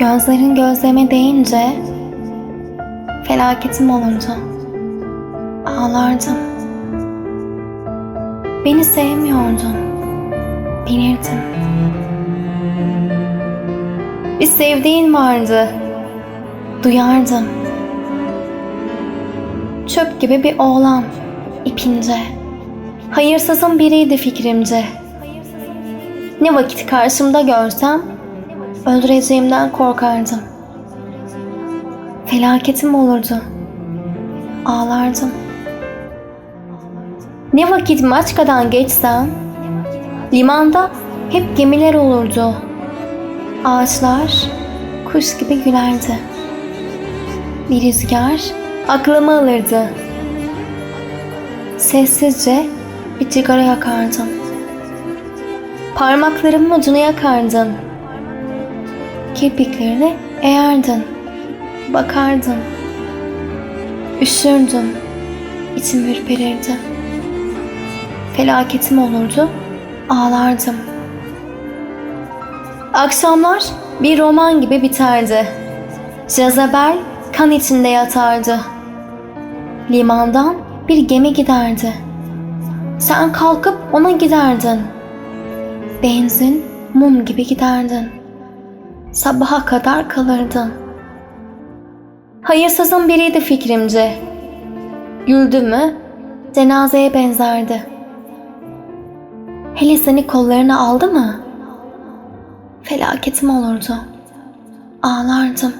Gözlerin gözleme değince felaketim olurdu. Ağlardım. Beni sevmiyordun. Bilirdim. Bir sevdiğin vardı. Duyardım. Çöp gibi bir oğlan. ipince. Hayırsızın biriydi fikrimce. Ne vakit karşımda görsem öldüreceğimden korkardım. Felaketim olurdu. Ağlardım. Ne vakit Maçka'dan geçsem limanda hep gemiler olurdu. Ağaçlar kuş gibi gülerdi. Bir rüzgar aklımı alırdı. Sessizce bir sigara yakardım. Parmaklarımın ucunu yakardın. Kirpiklerini eğerdin. Bakardın. Üşürdüm. İçim ürperirdi. Felaketim olurdu. Ağlardım. Akşamlar bir roman gibi biterdi. Jezebel kan içinde yatardı. Limandan bir gemi giderdi. Sen kalkıp ona giderdin. Benzin mum gibi giderdin. Sabaha kadar kalırdın. Hayırsızın biriydi fikrimce. Güldü mü cenazeye benzerdi. Hele seni kollarına aldı mı? Felaketim olurdu. Ağlardım.